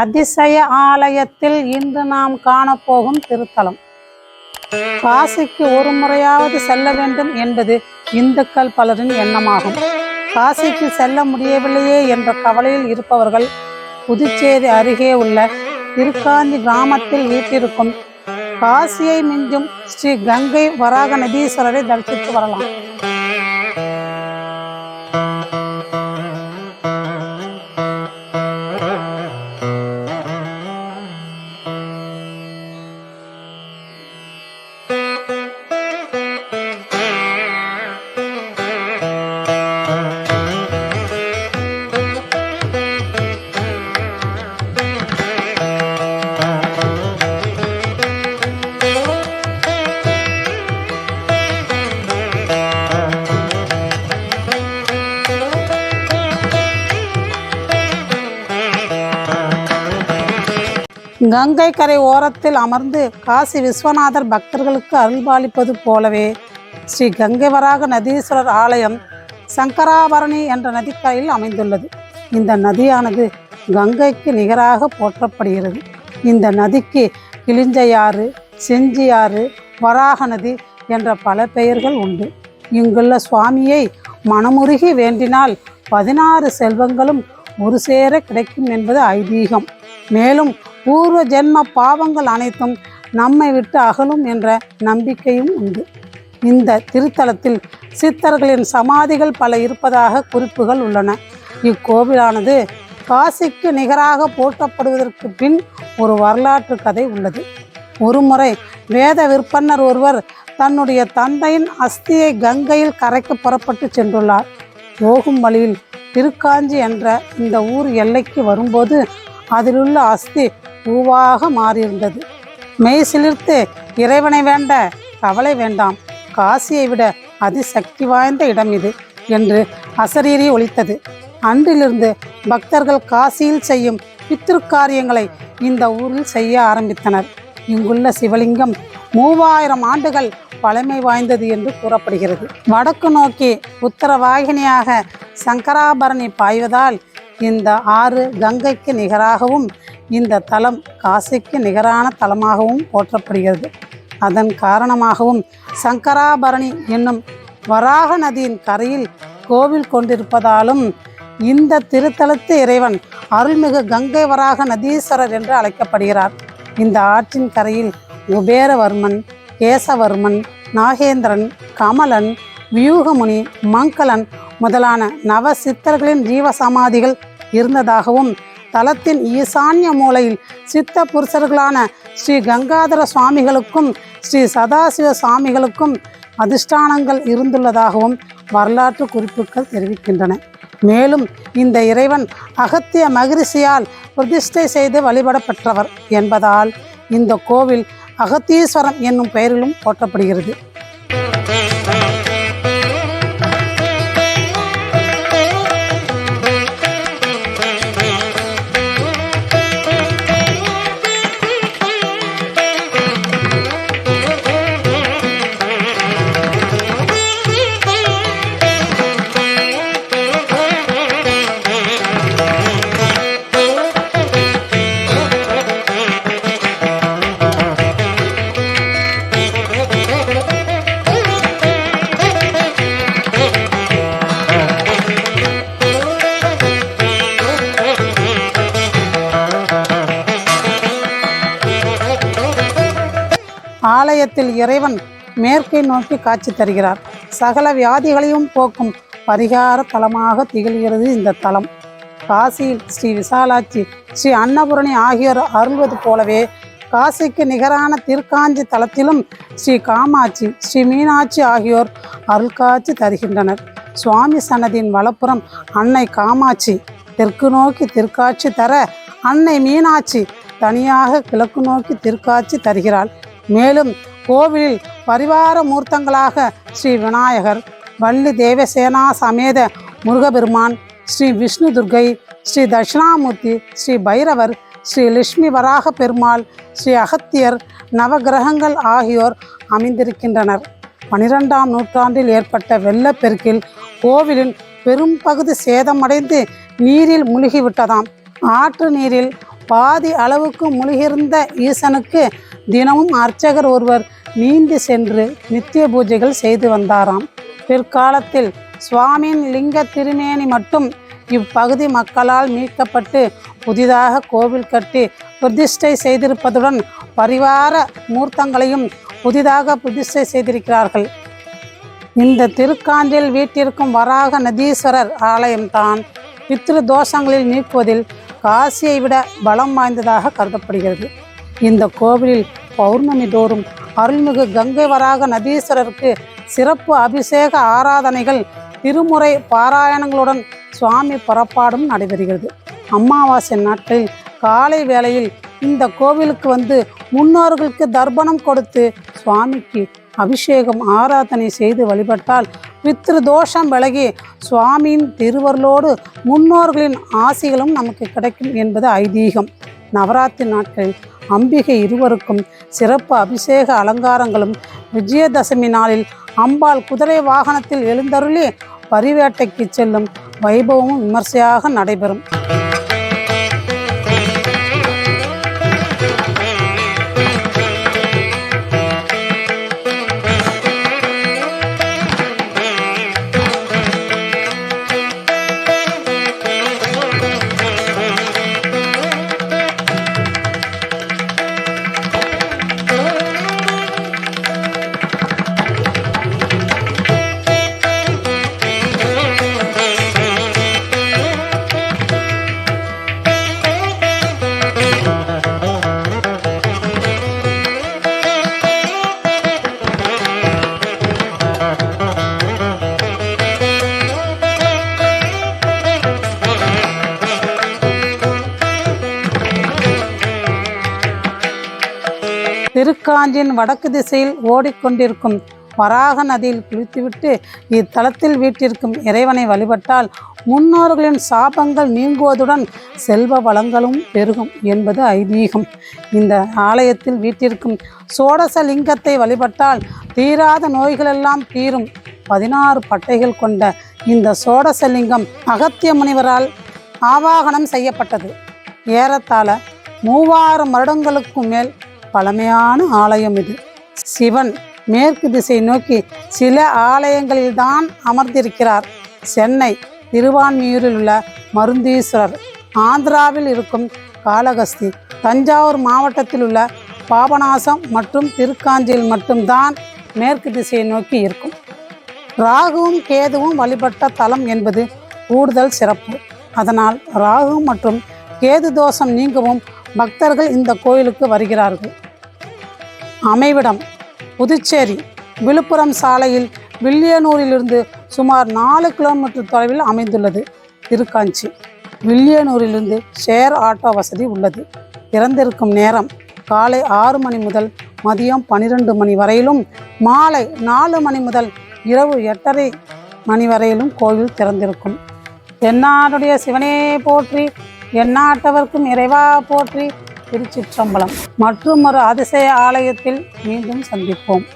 அதிசய ஆலயத்தில் இன்று நாம் காணப்போகும் திருத்தலம். காசிக்கு ஒரு முறையாவது செல்ல வேண்டும் என்பது இந்துக்கள் பலரின் எண்ணமாகும். காசிக்கு செல்ல முடியவில்லையே என்ற கவலையில் இருப்பவர்கள் புதுச்சேரி அருகே உள்ள திருக்காஞ்சி கிராமத்தில் வீட்டிற்கும் காசியை மிஞ்சும் ஸ்ரீ கங்கை வராக நதீஸ்வரரை தரிசித்து வரலாம். கங்கை கரை ஓரத்தில் அமர்ந்து காசி விஸ்வநாதர் பக்தர்களுக்கு அருள்பாலிப்பது போலவே ஸ்ரீ கங்கை வராக நதீஸ்வரர் ஆலயம் சங்கராபரணி என்ற நதிக்கரையில் அமைந்துள்ளது. இந்த நதியானது கங்கைக்கு நிகராக போற்றப்படுகிறது. இந்த நதிக்கு கிளிஞ்சையாறு செஞ்சியாறு வராக நதி என்ற பல பெயர்கள் உண்டு. இங்குள்ள சுவாமியை மனமுருகி வேண்டினால் பதினாறு செல்வங்களும் ஒரு சேர கிடைக்கும் என்பது ஐதீகம். மேலும் பூர்வ ஜென்ம பாவங்கள் அனைத்தும் நம்மை விட்டு அகலும் என்ற நம்பிக்கையும் உண்டு. இந்த திருத்தலத்தில் சித்தர்களின் சமாதிகள் பல இருப்பதாக குறிப்புகள் உள்ளன. இக்கோவிலானது காசிக்கு நிகராக போற்றப்படுவதற்கு பின் ஒரு வரலாற்று கதை உள்ளது. ஒருமுறை வேத விற்பன்னர் ஒருவர் தன்னுடைய தந்தையின் அஸ்தியை கங்கையில் கரைக்கு புறப்பட்டு சென்றுள்ளார். போகும் வழியில் திருக்காஞ்சி என்ற இந்த ஊர் எல்லைக்கு வரும்போது அதிலுள்ள அஸ்தி பூவாக மாறியிருந்தது. மெய் சிலிர்த்து இறைவனை வேண்ட கவலை வேண்டாம். காசியை விட அதிசக்தி வாய்ந்த இடம் இது என்று அசரீரி ஒலித்தது. அன்றிலிருந்து பக்தர்கள் காசியில் செய்யும் பித்திருக்காரியங்களை இந்த ஊரில் செய்ய ஆரம்பித்தனர். இங்குள்ள சிவலிங்கம் மூவாயிரம் ஆண்டுகள் பழமை வாய்ந்தது என்று கூறப்படுகிறது. வடக்கு நோக்கி உத்தரவாகினியாக சங்கராபரணி பாய்வதால் இந்த ஆறு கங்கைக்கு நிகராகவும் இந்த தலம் காசிக்கு நிகரான தலமாகவும் போற்றப்படுகிறது. அதன் காரணமாகவும் சங்கராபரணி என்னும் வராக நதியின் கரையில் கோவில் கொண்டிருப்பதாலும் இந்த திருத்தலத்து இறைவன் அருள்மிகு கங்கை வராக நதீஸ்வரர் என்று அழைக்கப்படுகிறார். இந்த ஆற்றின் கரையில் குபேரவர்மன் கேசவர்மன் நாகேந்திரன் கமலன் வியூகமுனி மங்களன் முதலான நவ சித்தர்களின் ஜீவ சமாதிகள் இருந்ததாகவும் தலத்தின் ஈசான்ய மூலையில் சித்த புருஷர்களான ஸ்ரீ கங்காதர சுவாமிகளுக்கும் ஸ்ரீ சதாசிவ சுவாமிகளுக்கும் அதிஷ்டானங்கள் இருந்துள்ளதாகவும் வரலாற்று குறிப்புகள் தெரிவிக்கின்றன. மேலும் இந்த இறைவன் அகத்திய மகிரிஷியால் பிரதிஷ்டை செய்து வழிபடப்பெற்றவர் என்பதால் இந்த கோவில் அகத்தீஸ்வரம் என்னும் பெயரிலும் போற்றப்படுகிறது. ஆலயத்தில் இறைவன் மேற்கை நோக்கி காட்சி தருகிறார். சகல வியாதிகளையும் போக்கும் பரிகார தலமாக திகழ்கிறது இந்த தலம். காசியில் ஸ்ரீ விசாலாட்சி ஸ்ரீ அன்னபூரணி ஆகியோர் அருள்வது போலவே காசிக்கு நிகரான திருக்காஞ்சி தலத்திலும் ஸ்ரீ காமாட்சி ஸ்ரீ மீனாட்சி ஆகியோர் அருள்காட்சி தருகின்றனர். சுவாமி சன்னதியின் வலப்புறம் அன்னை காமாட்சி தெற்கு நோக்கி திருக்காட்சி தர அன்னை மீனாட்சி தனியாக கிழக்கு நோக்கி திருக்காட்சி தருகிறாள். மேலும் கோவிலில் பரிவார மூர்த்தங்களாக ஸ்ரீ விநாயகர் வள்ளி தேவசேனா சமேத முருகபெருமான் ஸ்ரீ விஷ்ணு துர்க்கை ஸ்ரீ தட்சிணாமூர்த்தி ஸ்ரீ பைரவர் ஸ்ரீ லட்சுமி வராக பெருமாள் ஸ்ரீ அகத்தியர் நவகிரகங்கள் ஆகியோர் அமைந்திருக்கின்றனர். பனிரெண்டாம் நூற்றாண்டில் ஏற்பட்ட வெள்ளப்பெருக்கில் கோவிலின் பெரும் பகுதி சேதமடைந்து நீரில் முழுகிவிட்டதாம். ஆற்று நீரில் பாதி அளவுக்கு முழுகியிருந்த ஈசனுக்கு தினமும் அர்ச்சகர் ஒருவர் நீந்து சென்று நித்திய பூஜைகள் செய்து வந்தாராம். பிற்காலத்தில் சுவாமியின் லிங்க திருமேனி மட்டும் இப்பகுதி மக்களால் மீட்கப்பட்டு புதிதாக கோவில் கட்டி பிரதிஷ்டை செய்திருப்பதுடன் பரிவார மூர்த்தங்களையும் புதிதாக பிரதிஷ்டை செய்திருக்கிறார்கள். இந்த திருக்காஞ்சில் வீட்டிற்கும் வராக நதீஸ்வரர் ஆலயம்தான் பித்ரு தோஷங்களில் நீக்குவதில் காசியை விட பலம் வாய்ந்ததாக கருதப்படுகிறது. இந்த கோவிலில் பௌர்ணமி தோறும் அருள்மிகு கங்கை வராக நதீஸ்வரருக்கு சிறப்பு அபிஷேக ஆராதனைகள் திருமுறை பாராயணங்களுடன் சுவாமி புறப்பாடும் நடைபெறுகிறது. அமாவாசை நாட்களில் காலை வேளையில் இந்த கோவிலுக்கு வந்து முன்னோர்களுக்கு தர்ப்பணம் கொடுத்து சுவாமிக்கு அபிஷேகம் ஆராதனை செய்து வழிபட்டால் பித்ரு தோஷம் விலகி சுவாமியின் திருவருளோடு முன்னோர்களின் ஆசிகளும் நமக்கு கிடைக்கும் என்பது ஐதீகம். நவராத்திரி நாட்களில் அம்பிகை இருவருக்கும் சிறப்பு அபிஷேக அலங்காரங்களும் விஜயதசமி நாளில் அம்பாள் குதிரை வாகனத்தில் எழுந்தருளி பரிவேட்டைக்கு செல்லும் வைபவமும் விமர்சையாக நடைபெறும். திருக்காஞ்சியின் வடக்கு திசையில் ஓடிக்கொண்டிருக்கும் வராக நதியில் குளித்துவிட்டு இத்தலத்தில் வீட்டிற்கும் இறைவனை வழிபட்டால் முன்னோர்களின் சாபங்கள் நீங்குவதுடன் செல்வ வளங்களும் பெருகும் என்பது ஐதீகம். இந்த ஆலயத்தில் வீட்டிற்கும் சோடச லிங்கத்தை வழிபட்டால் தீராத நோய்களெல்லாம் தீரும். பதினாறு பட்டைகள் கொண்ட இந்த சோடசலிங்கம் அகத்திய முனிவரால் ஆவாகனம் செய்யப்பட்டது. ஏறத்தாழ மூவாயிரம் வருடங்களுக்கும் மேல் பழமையான ஆலயம் இது. சிவன் மேற்கு திசை நோக்கி சில ஆலயங்களில்தான் அமர்ந்திருக்கிறார். சென்னை திருவான்மியூரில் உள்ள மருந்தீஸ்வரர். ஆந்திராவில் இருக்கும் காளகஸ்தி தஞ்சாவூர் மாவட்டத்தில் உள்ள பாபநாசம் மற்றும் திருக்காஞ்சியில் மட்டும்தான் மேற்கு திசையை நோக்கி இருக்கும். ராகுவும் கேதுவும் வழிபட்ட தலம் என்பது கூடுதல் சிறப்பு. அதனால் ராகு மற்றும் கேது தோஷம் நீங்கவும் பக்தர்கள் இந்த கோயிலுக்கு வருகிறார்கள். அமைவிடம் புதுச்சேரி விழுப்புரம் சாலையில் வில்லியனூரிலிருந்து சுமார் நாலு கிலோமீட்டர் தொலைவில் அமைந்துள்ளது திருக்காஞ்சி. வில்லியனூரிலிருந்து ஷேர் ஆட்டோ வசதி உள்ளது. திறந்திருக்கும் நேரம் காலை ஆறு மணி முதல் மதியம் பன்னிரெண்டு மணி வரையிலும் மாலை நாலு மணி முதல் இரவு எட்டரை மணி வரையிலும் கோவில் திறந்திருக்கும். தென்னாடுடைய சிவனே போற்றி எண்ணாட்டவர்க்கும் இறைவா போற்றி திருச்சிற்றம்பலம். மற்றும் ஒரு அதிசய ஆலயத்தில் மீண்டும் சந்திப்போம்.